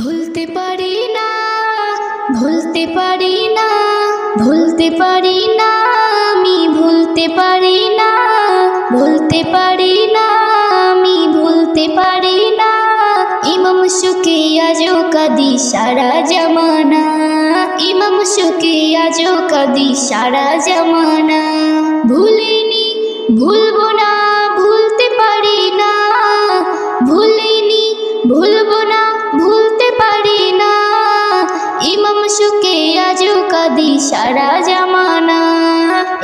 ভুলতে পারি না, ভুলতে পারি না, ভুলতে পারি না, আমি ভুলতে পারি না, ভুলতে পারি না, আমি ভুলতে পারি না। ইমাম সুকে আজো কাদি সারা জামানা, ইমাম সুকে আজো কাদি সারা জামানা। ভুলিনি সারা জামানা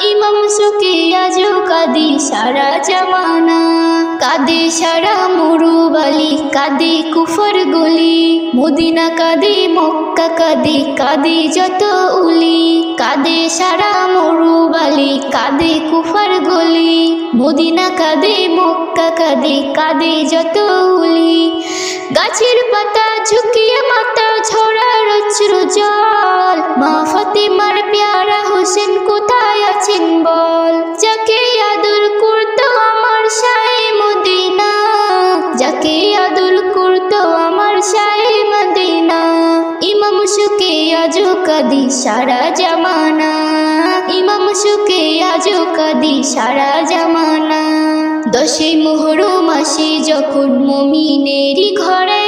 ইমাম সুকে আজো কাদি সারা জামানা। কাদে সারা মরুবালি, কাদে কুফর গলি। মদিনা কাদে, মক্কা কাদে কাদে যত উলি। কাদে সারা মরুবালি, কাদে কুফর গলি। মদিনা কাদে, মক্কা কাদে কাদে যত উলি। গাছের পাতা ঝুঁকিয়ে মাথা ঝরার অশ্র জল। মা ফাতিমার পেয়ারা হোসেন আছেন বল, যাকে আদর করতো আমার সাই মদিনা, যাকে আদর করতো আমার সাই মদিনা, ইমাম সুকে আজো কাদি সারা জামানা, ইমাম সুকে আজো কাদি সারা জামানা। দশই মোহরম মাসে যখন মমিনেরই ঘরে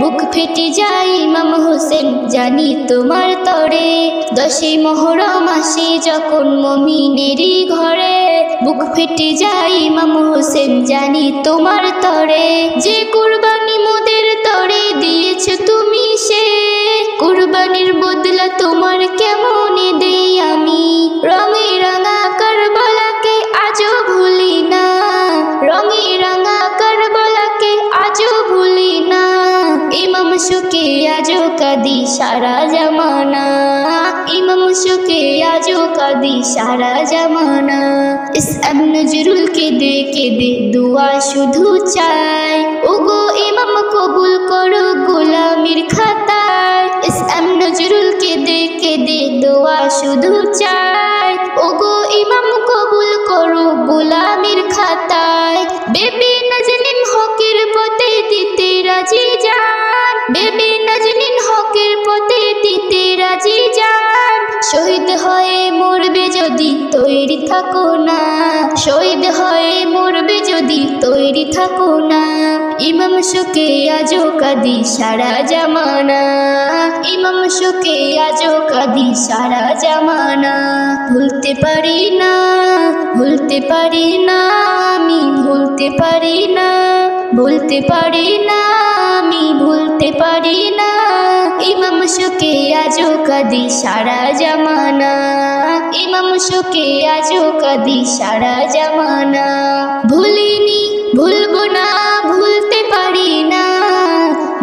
বুক ফেটে যায় ইমাম হোসেন, জানি তোমার তরে। দশই মোহরম মাসে যখন মমিনেরই ঘরে। বুক ফেটে যায় ইমাম হোসেন, জানি তোমার তরে। যে কুরবানি মোদের তরে দিয়েছ তুমি সে। কুরবানির বদলা তোমার কেমন দেই আমি? রঙে রাঙা কাদি সারা জামানা। ইমাম সুকে আজও কাদি সারা জামানা। ইস আব নজরুল কে দে কে দে, দুয়া শুধু চাই। ওগো ইমাম কবুল করো গোলামির খাতায়। ইস আম নজরুল কে দে কে দে, দোয়া শুধু চাই। ওগো ইমাম কবুল করো গোলামির খাতায়। বেবি নজনিন হকের পথে দিতে রাজি যান বেবি নজনিন হকের পথে দিতে রাজি যান। শহীদ হয়ে মরবে যদি তৈরি থাকো না। শহীদ হয়ে মরবে যদি তৈরি থাকো না। ইমাম সুকে আজো কাদি সারা জামানা। ইমাম সুকে আজো কাদি সারা জামানা। ভুলতে পারি না, ভুলতে পারি না, আমি ভুলতে পারি না। ভুলতে পারি না, আমি ভুলতে পারি না, ইমাম সুকে আজো কাদি সারা জামানা। ইমাম সুকে আজো কাদি সারা জামানা। ভুলিনি, ভুলবো না, ভুলতে পারি না।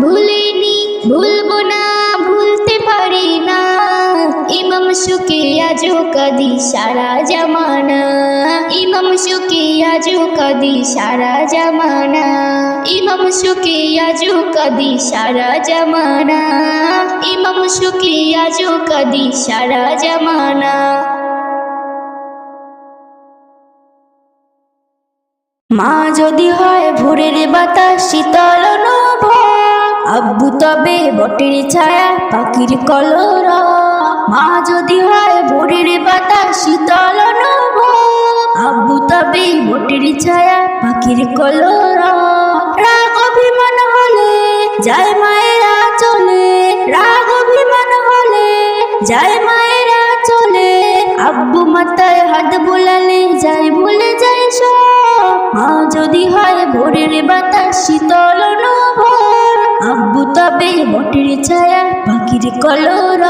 ভুলিনি, ভুলবো না, ভুলতে পারি না। ইমাম সুকে আজো কাদি সারা জামানা। ইমাম সুকে আজো সারা জামানা। ইমাম সুকে আজো কাদি, সারা জামানা। ইমাম সুকে আজো কাদি, সারা জামানা। মা যদি হয় ভোরের বাতাস, শীতল নভ আব্বু তবে বটের ছায়া, পাখির কলর মা যদি হয় ভোরের বাতাস, শীতল আব্বু তবে বটের ছায়া, পাখির কলর রাগ অভিমান হলে যায় মায়েরা চলে রাগ অভিমান হলে যায় মায়েরা চলে আব্বু মাতায় হাত বোলালে যাই ভুলে যাই সব। মা যদি হয় ভোরের বাতাস, শীতল নভর আব্বু তবে বটের ছায়া পাখির কলর,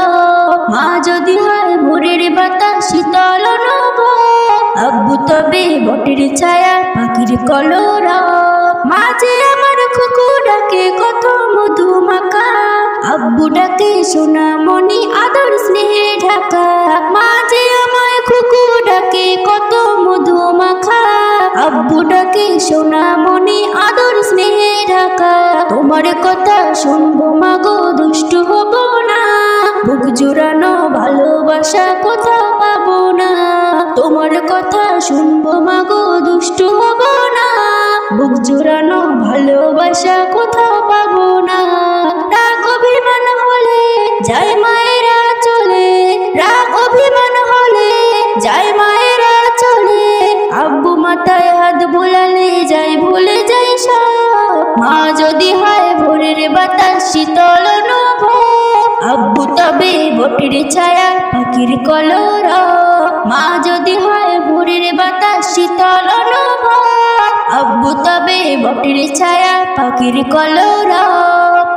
মা যদি হয় ভোরের বাতাস, শীতল নভর আব্বু তবে বটের ছায়া, পাখির কলর। মাঝে আমার খুকু কত মধু মাখা। আব্বু ডাকে, সোনা মনি আদর স্নেহে ঢাকা। মাঝে আমায় খুকু ডাকে, কত মধু মাখা। আব্বু ডাকে, সোনা মনি আদর স্নেহে ঢাকা। তোমার কথা শুনব মাগো দুষ্ট বুক জুড়ানো ভালোবাসা কোথাও পাবো না। তোমার কথা শুনব মাগো, দুষ্ট হব না। বুক জুড়ানো ভালোবাসা কোথাও পাবো না। রাগ অভিমান হলে যাই মায়েরা চলে। রাগ অভিমান হলে যাই মায়েরা চলে। আব্বু মাথায় হাত বোলালে যাই ভুলে যাই সব। মা যদি হয় ভোরের বাতাস, শীতল আব্বু তবে বটির ছায়া, পাখির কলর। মা যদি হয় ভোরের বাতাস, শীতল আব্বু তবে বটির ছায়া, পাখির কলর।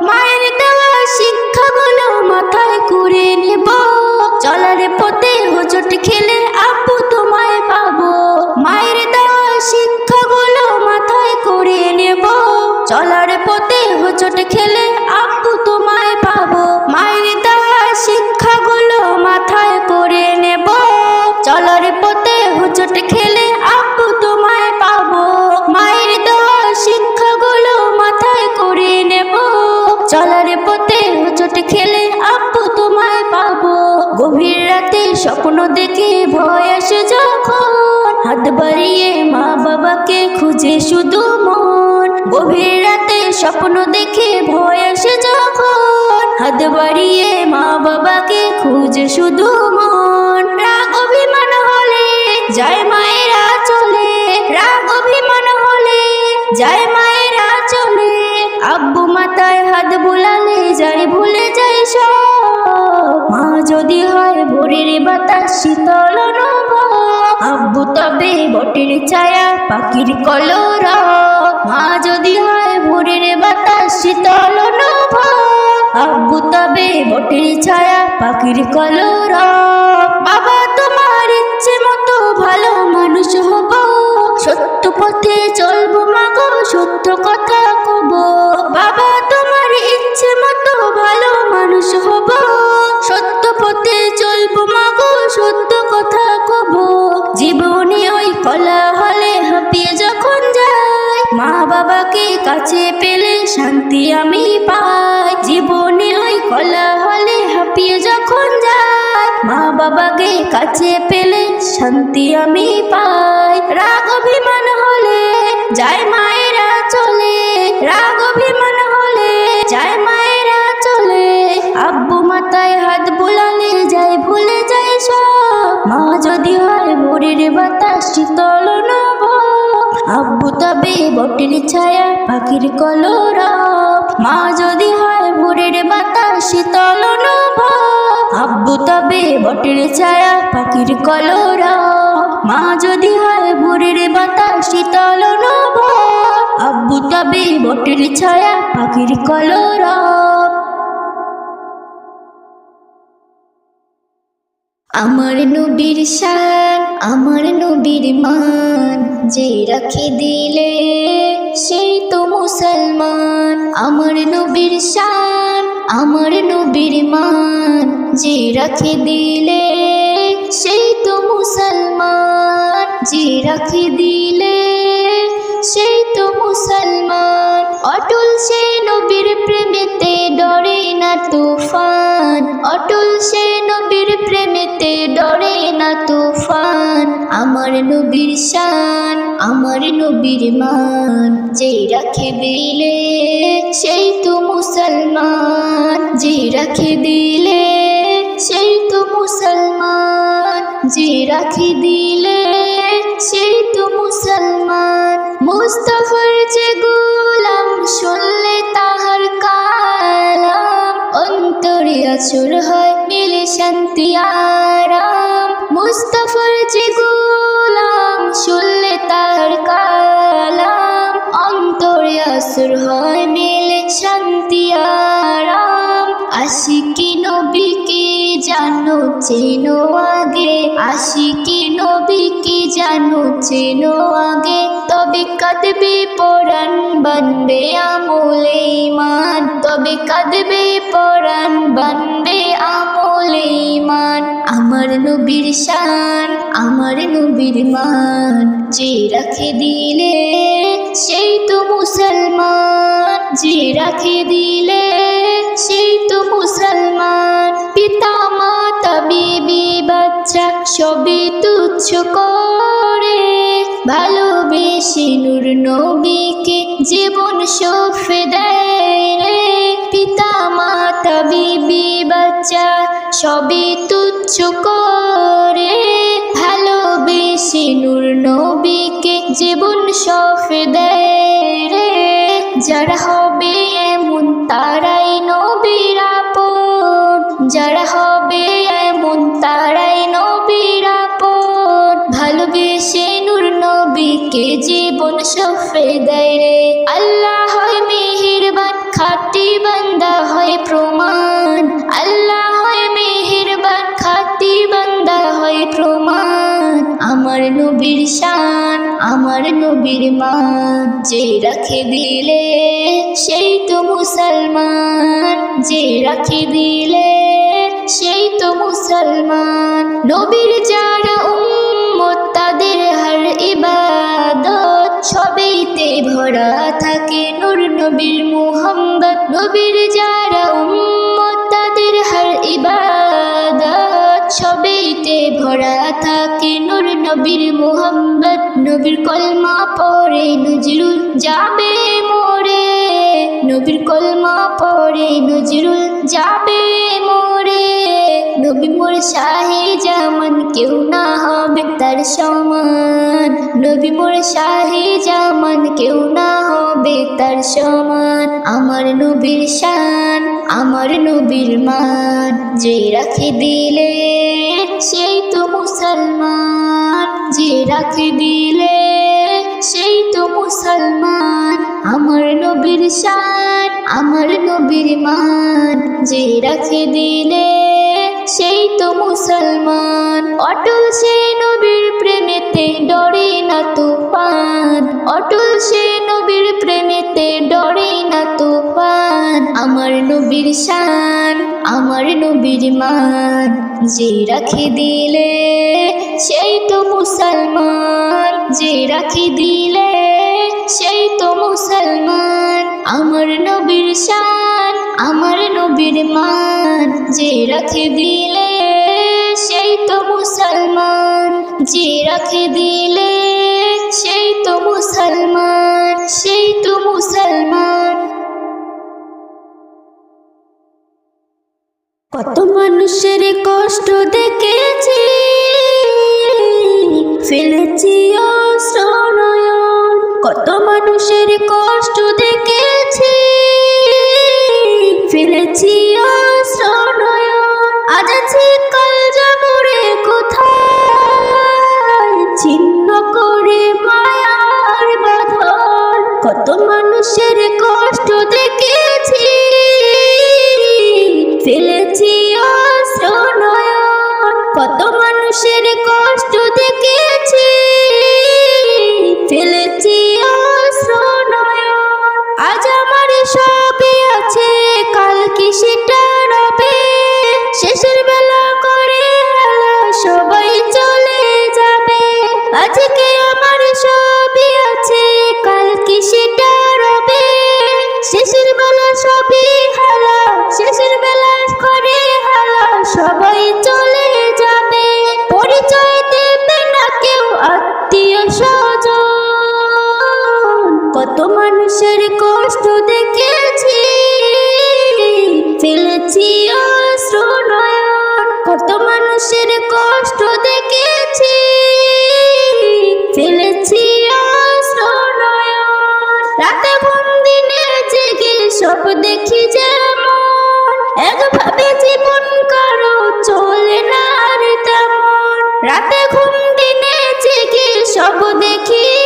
মায়ের দেওয়া শিক্ষাগুলো মাথায় করে নেব। চলার পথে হোচট খেলে আব্বু তোমায় পাবো। খুঁজে শুধু মন, গভীর রাতে স্বপ্ন দেখে ভয় আসে যখন। হাত বাড়িয়ে মা বাবাকে খুঁজে শুধু মন। রাগ অভিমান হলে যায় মায়েরা চলে। রাগ অভিমান হলে যায় মায়েরা চলে। আব্বু মাথায় হাত বুলালে যাই ভুলে যাই সব। মা যদি হয় ভোরের বাতাস, শীতল অনুভব আব্বু তবে বটের ছায়া পাখির কলর। মা যদি হয় ভোরের বাতাস, শীতল আব্বু তবে বটের ছায়া পাখির কলর। বাবা, তোমার ইচ্ছে মতো ভালো মানুষ হব। সত্য পথে চলবো মাগো, সত্য কথা কব। বাবা, তোমার ইচ্ছে মতো ভালো মানুষ হব। সত্য পথে চলবো মাগো, সত্য যখন যাই মা বাবাকে কাছে পেলে শান্তি আমি পাই। জীবনে ওই কলা হলে হাঁপিয়ে যখন যাই, মা বাবাকে কাছে পেলে শান্তি আমি পাই। রাগ অভিমান হলে যায় মায়েরা চলে। রাগ অভিমান হলে যায় মায়েরা চলে। আব্বু মাথায় হাত বুলালে যায়, ভুলে যায় সব। মা যদি হয় ভোরের বাতাস শীতল বটের ছায়া পাখির কলর। মা যদি হয় ভোরের বাতাস, শীতল আব্বু তবে বটের ছায়া পাখির কলর। মা যদি হয় ভোরের বাতাস, শীতল নব আব্বু তবে বটের ছায়া পাখির কলর। আমার নবীর শান আমার নবীর মান যে রাখে দিলে, সেই তো মুসলমান। আমার নবীর শান, আমার নবীর মান যে রাখে দিলে, সেই তো মুসলমান। যে রাখে দিলে, সেই তো মুসলমান। অটল সে নবীর প্রেমেতে ডরে না তুফান। অটল সে নবীর প্রেমেতে ডরে না তুফান। আমার নবীর শান, আমার নবীর মান। যে রাখে দিলে সেই তো মুসলমান। যে রাখে দিলে সেই তো মুসলমান। যে রাখে দিলে সেই তো মুসলমান। মুস্তফার যে গোলাম, শুনলে তাহার কালাম। অন্তরে আচুর হয় মিলে শান্তি আরাম। মুস্তফার চেনো আগে, আশিকি নবীকে জানো? চেনো আগে, তবে কাঁদবে পরাণ, বানবে আমলে ইমান তবে কাঁদবে পরাণ, বানবে আমলে ইমান আমার নবীর শান, আমার নবীর মান। যে রাখে দিলে সেই তো মুসলমান। যে রাখে দিলে সেই তো মুসলমান। পিতা বিবি বাচ্চা সবই তুচ্ছ করে। ভালোবেসে নূর নবীকে জীবন সফে দেয় রে। পিতা, মাতা, বিবি, বাচ্চা সবই তুচ্ছ করে। ভালোবেসে নূর নবীকে জীবন সফে দেয় রে। যারা হবে এমন তারাই নবীকে জীবন সফে দেয় রে। আল্লাহ হয় মেহেরবান, খাটি বান্দা হয় প্রমাণ। আল্লাহ হয় মেহেরবান, খাটি বান্দা হয় প্রমাণ। আমার নবীর শান, আমার নবীর মান। যে রাখে দিলে সেই তো মুসলমান। যে রাখে দিলে সেই তো মুসলমান। নবীর যারা ভরা থাকে নূর নবীর মুহাম্মদ, নবীর যারা উম্মত, তাদের হার ইবাদত। সবেইতে ভরা থাকে নূর নবীর মুহাম্মদ, নবীর কলমা পড়ে নজরুল যাবে মোরে নবীর কলমা পড়ে নজরুল যাবে শাহে জামান কেউ না হবে তার সমান। নবী মোর শাহে জামান কেউ না হবে তার সমান। আমার নবীর শান, আমার নবীর মান। যে রাখে দিলে সেই তো মুসলমান। যে রাখে দিলে সেই তো মুসলমান। আমার নবীর শান, আমার নবীর মান। যে রাখে দিলে সেই তো মুসলমান। অটল সে নবীর প্রেমেতে ডরে না তুফান। অটল সে নবীর প্রেমেতে ডরে না তুফান। আমার নবীর শান, আমার নবীর মান। যে রাখে দিলে সেই তো মুসলমান। যে রাখে দিলে সেই তো মুসলমান। আমার নবীর শান আমার নবীর মান যে রাখে দিলে, সেই তো মুসলমান। যে রাখে দিলে, সেই তো মুসলমান। সেই তো মুসলমান। কত মানুষের কষ্ট দেখেছি, ফেলেছি অশ্রয়ন কত মানুষের কষ্ট দেখেছি ফেলেছি আজ আছি কাল যাব রে কোথায়? ছিন্ন করে মায়ার মানুষের কষ্ট দেখেছি। ফেলেছি অশ্রুনয়ন। কত মানুষের কষ্ট দেখেছি। ফেলেছি অশ্রুনয়ন। রাতে ঘুম দিনে জেগে সব দেখি যেমন। একভাবে জীবন কারও চলে না আর তেমন। রাতে ঘুম দিনে জেগে সব দেখি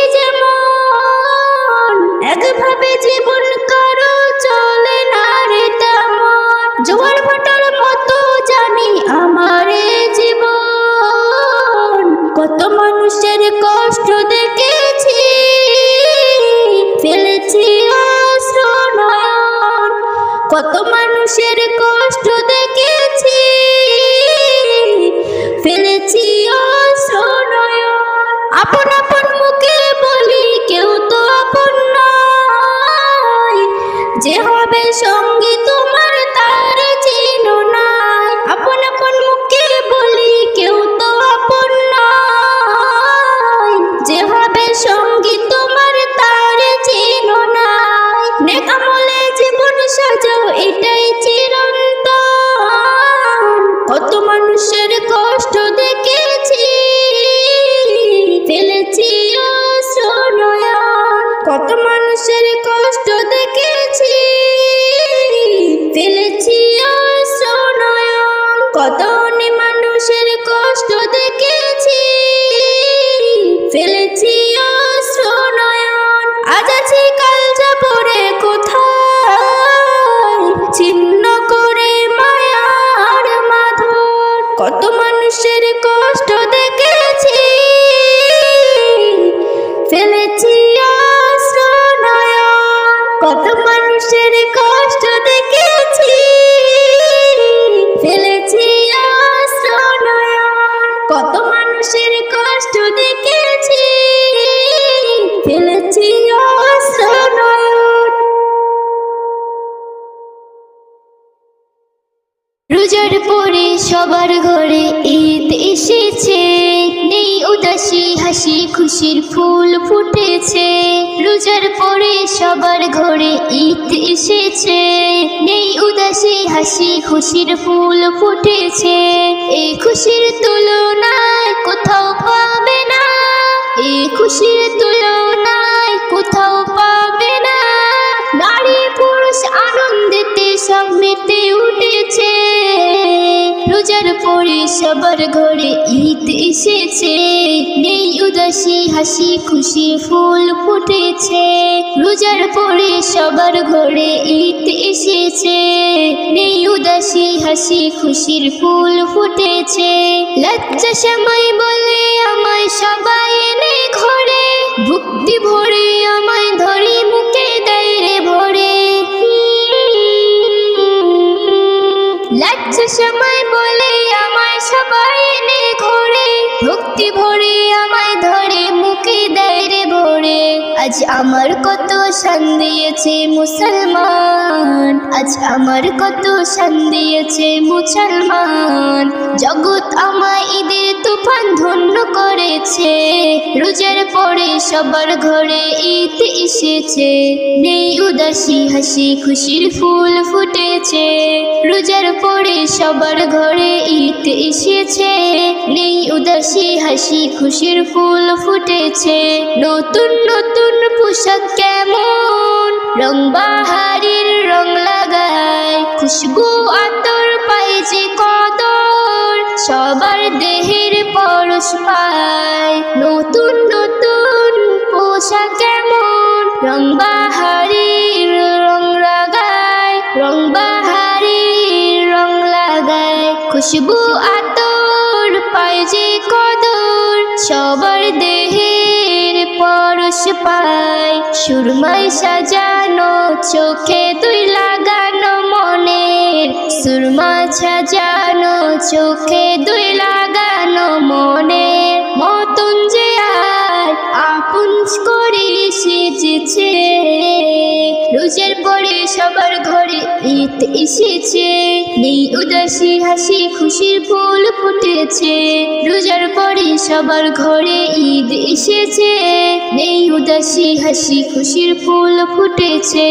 মানুষের কষ্ট দেখেছি। ফেলেছি অশ্রয়ন রোজার পরে সবার ঘরে ঈদ এসেছে। নেই উদাসী হাসি, খুশির ফুল ফুটেছে। রোজার পরে সবার ঘরে ঈদ এসেছে। নেই উদাসী হাসি, খুশির ফুল ফুটেছে। এই খুশির তুলনায় কোথাও পাবে না। এই খুশির তুলনায় কোথাও পাবে না। নারী পুরুষ আনন্দেতে সব মেতে রোজার পরে সবার ঘরে ঈদ এসেছে। নেই উদাসী হাসি, খুশি ফুল ফুটেছে। রোজার পরে সবার ঘরে ঈদ এসেছে। নেই উদাসী হাসি, খুশির ফুল ফুটেছে। লজ্জা সময় বলে আমায় সবাই এনে ঘরে। ভক্তি ভরে আমায় ধরে মুখে দেয় রে ভরে। লজ্জা সময় আজ আমার কত শান দিয়েছে মুসলমান। আজ আমার কত শান দিয়েছে মুসলমান। জগৎ আমায় ঈদের তুফান ধন্য করেছে। রোজার পরে সবার ঘরে ঈদ এসেছে। নেই উদাসী হাসি, খুশির ফুল ফুটেছে। রোজার পরে সবার ঘরে ঈদ এসেছে। নেই উদাসী হাসি, খুশির ফুল ফুটেছে। নতুন নতুন পোশাক কেমন? রং বাহারির রং লাগায়। খুশবু আতর পাই যে কদর সবার দেহের পরশ পায়। নতুন নতুন পোশাক কেমন? রং বাহারির রং লাগায়। রং বাহারির রং লাগায়। খুশবু আতর পায় যে কদর। সবার দেহের পরশ পাই সুরমাই সাজানো চোখে তুই লাগানো মনে সুরমা সাজানো চোখে তুই লাগানো মনে মতন যে আর আপন করিস রোজের পরে সবার ঘরে ঈদ এসেছে। নেই উদাসী হাসি খুশির ফুল ফুটেছে। রোজার পরে সবার ঘরে ঈদ এসেছে। নেই উদাসী হাসি খুশির ফুল ফুটেছে।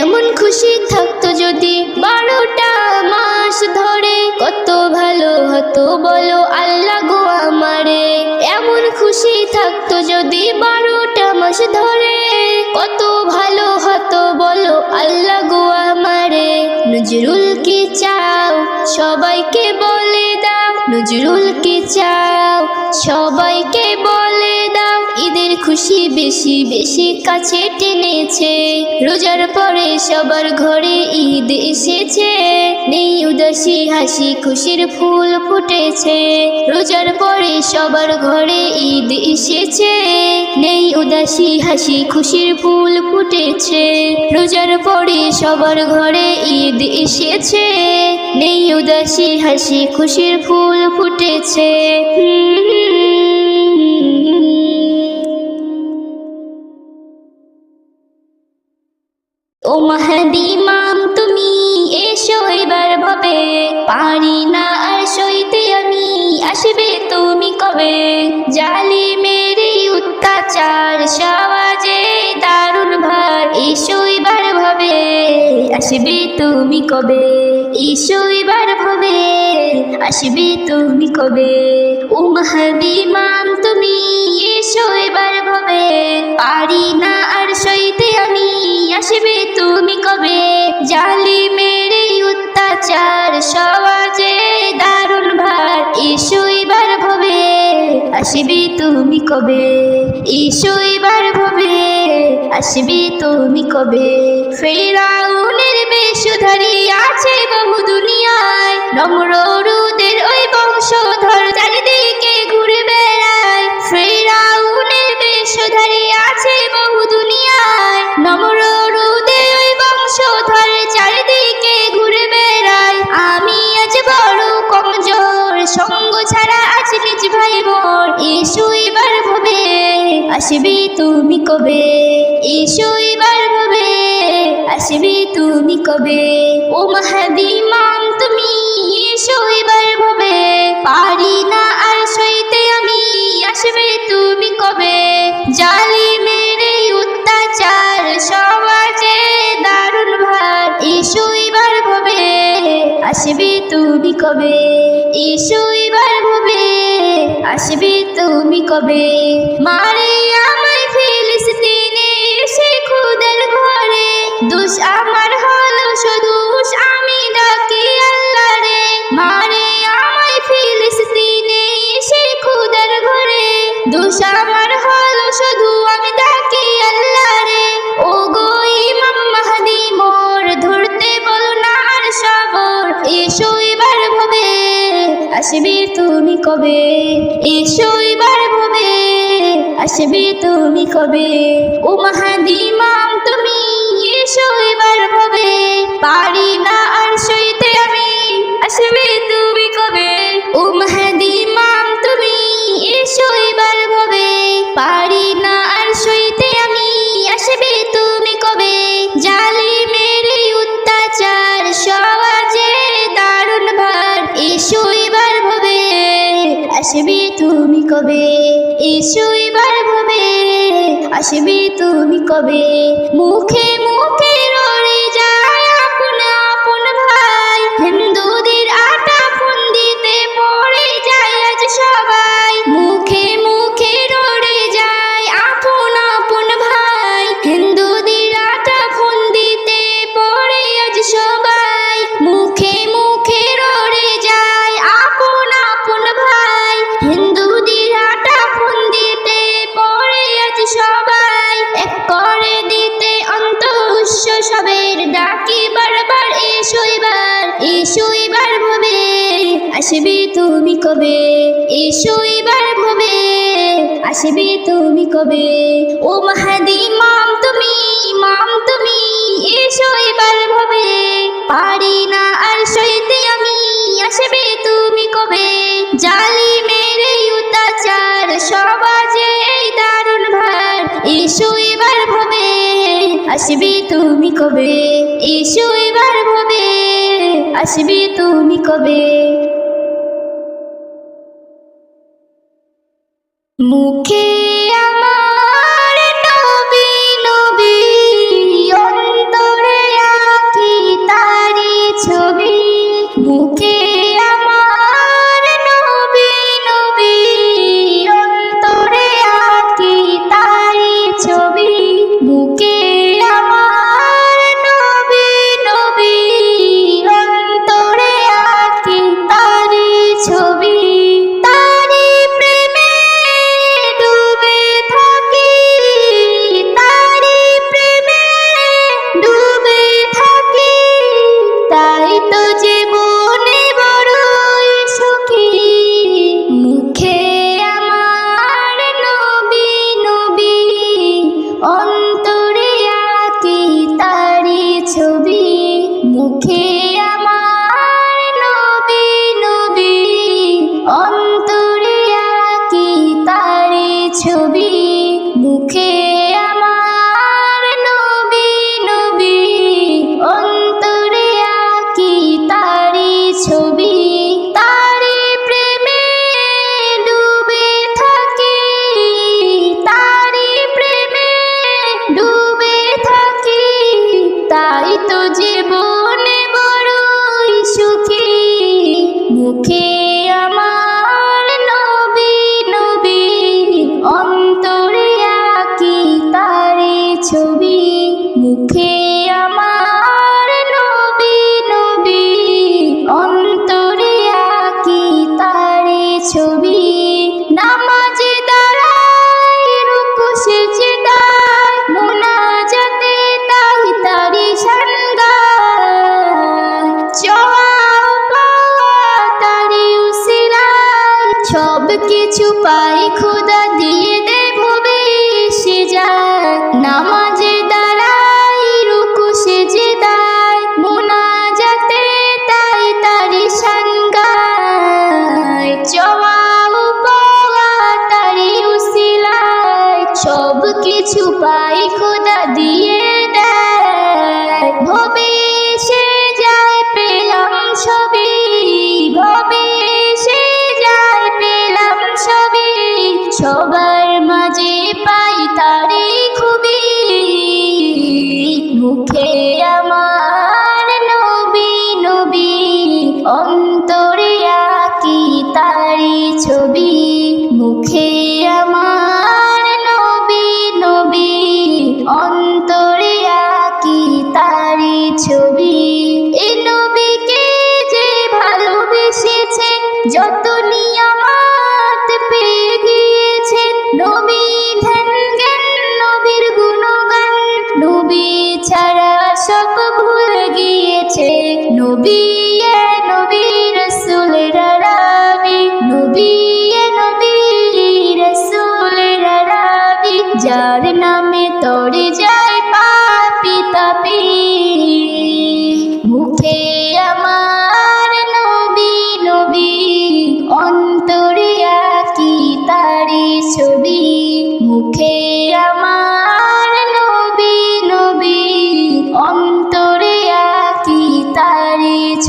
এমন খুশি থাকতো যদি বারোটা মাস ধরে। কত ভালো হতো বলো আল্লাহ গো আমারে। এমন খুশি থাকতো যদি বারোটা মাস ধরে। কত ভালো হতো বলো আল্লাহ গোয়া মারে নজরুল কি চাও? সবাইকে বলে দাও। নজরুল কি চাও? সবাইকে বলে ঈদের খুশি বেশি বেশি কাছে টেনেছে। রোজার পরে সবার ঘরে ঈদ এসেছে। নেই উদাসী হাসি, খুশির ফুল ফুটেছে। রোজার পরে সবার ঘরে ঈদ এসেছে। নেই উদাসী হাসি, খুশির ফুল ফুটেছে। রোজার পরে সবার ঘরে ঈদ এসেছে। নেই উদাসী হাসি, খুশির ফুল ফুটেছে। ও মাহাদি মাম তুমি এসো এবার ভাবে পারি না আর সইতে আমি, আসবে তুমি কবে? জালি মেরে অত্যাচার, সমাজে দারুণ ভার, এসো এবার ভাবে, আসবে তুমি কবে? এসো এবার ভাবে, আসবে তুমি কবে? ও মাহাদি মাম তুমি এসো এবার ভাবে। পারি না আর সইতে আমি আসবে তুমি কবে? জালি মেরে অত্যাচার সমাজে দারুণ ভার। এসো এবার ভবে, আসবে তুমি কবে? এসো এবার ভবে, আসবে তুমি কবে? ফেরাউনের বেশধারী আছে বহু দুনিয়ায়, নম্র রুদের ওই বংশধর আসবি তুমি কবে? এসো এবার ভবে আসবে তুমি কবে? ও মাহাদি মাম, তুমি এসো এবার ভবে পারি না আর সইতে আমি, আসবে তুমি কবে? জালি মেরে অত্যাচার সমাজে দারুণ ভার। এসো এবার ভবে আসবে তুমি কবে? এসো আসবে তুমি কবে? মারে আমায় ফিলিস্তিনে সে খুদের ঘরে। দুষ আমার হলো শুধু আমি ডাকি আল্লাহ রে মারে আমায় ফিলিস্তিনে সে খুদের ঘরে। দুষ আমার হলো, শুধু আমি ডাকি আল্লাহ রে ও গো ইমাম মাহাদি, মোর ধরতে বলো না আর সবর। এসো এবার ভবে, আসবে কবে? এসো এবার ভবে, আসবে তুমি কবে? ও মহাদিমাম, তুমি এসো এবার ভবে, পারি না কবে? মুখে আসবে তুমি কবে? এসো এবার ভবে আসবে তুমি কবে? মুখে আমার কিছু পাই খোদা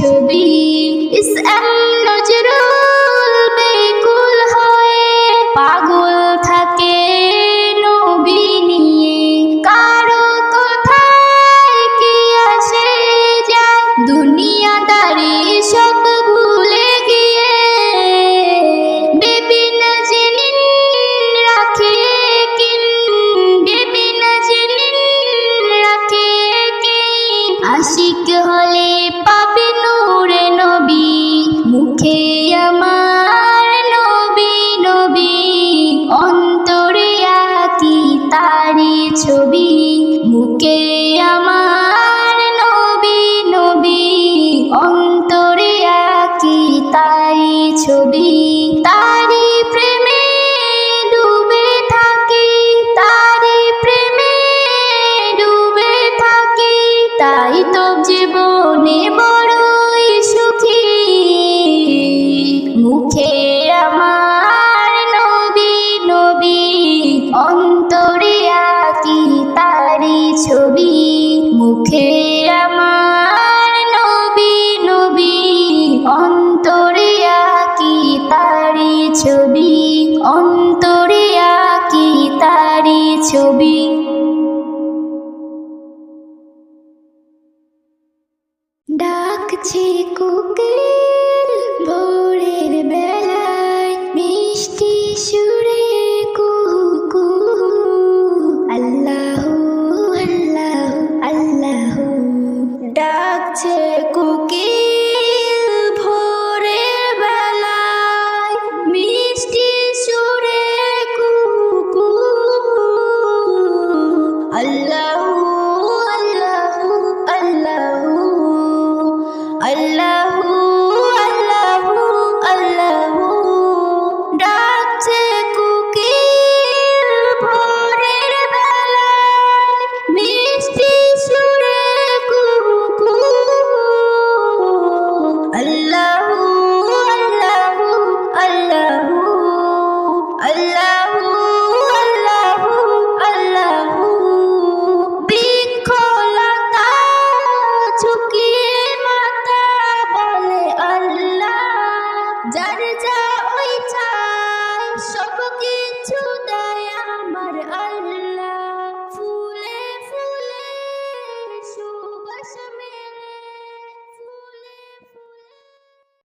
অন্তরে আকি তারি ছবি ইস